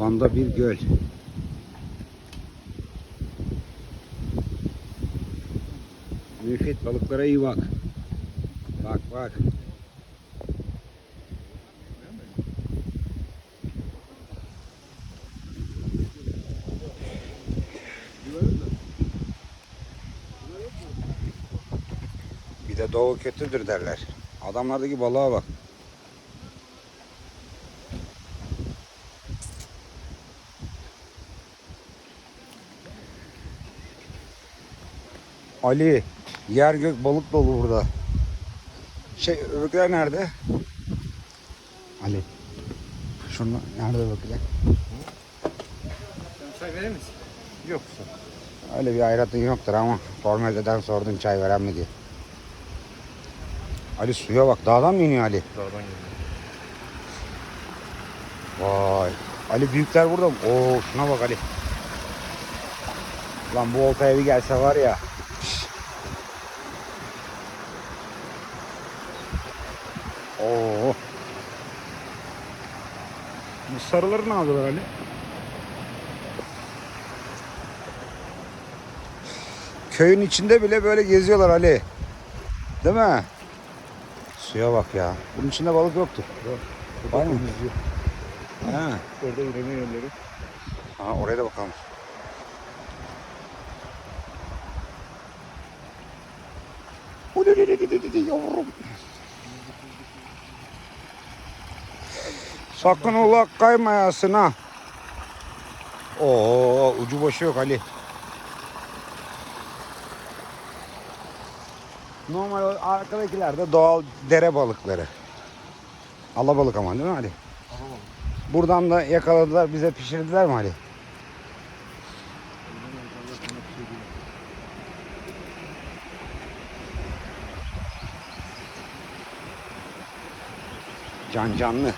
Van'da bir göl. Müfit balıklara iyi bak. Bak bak. Bir de doğu kötüdür derler. Adamlardaki balığa bak. Ali, yer gök balık dolu burada. Şey, öbürküler nerede? Ali. Şunu nerede öbürküler? Çay verir misin? Yok. Öyle bir hayratın yoktur ama formaliteden sordun çay veren mi diye. Ali suya bak. Dağdan mı iniyor Ali? Dağdan geliyor. Vay. Ali büyükler burada mı? Oo şuna bak Ali. Lan bu oltaya bir gelse var ya. Oo. Bu sarıları ne yapıyorlar Ali? Köyün içinde bile böyle geziyorlar Ali. Değil mi? Suya bak ya. Bunun içinde balık yoktur. Var mı? Ha. Orada üreme yerleri. Ha, oraya da bakalım. Yavrum. Sakın ola kaymayasın ha. Oo, ucu başı yok Ali. Normal arkadakiler de doğal dere balıkları. Alabalık ama değil mi Ali? Buradan da yakaladılar bize pişirdiler mi Ali? Can canlı.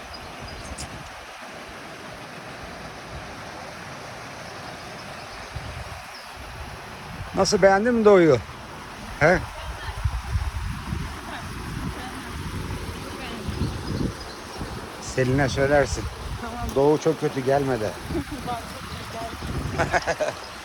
Nasıl beğendin mi Doğu'yu? He? Selin'e söylersin. Doğu çok kötü gelmedi.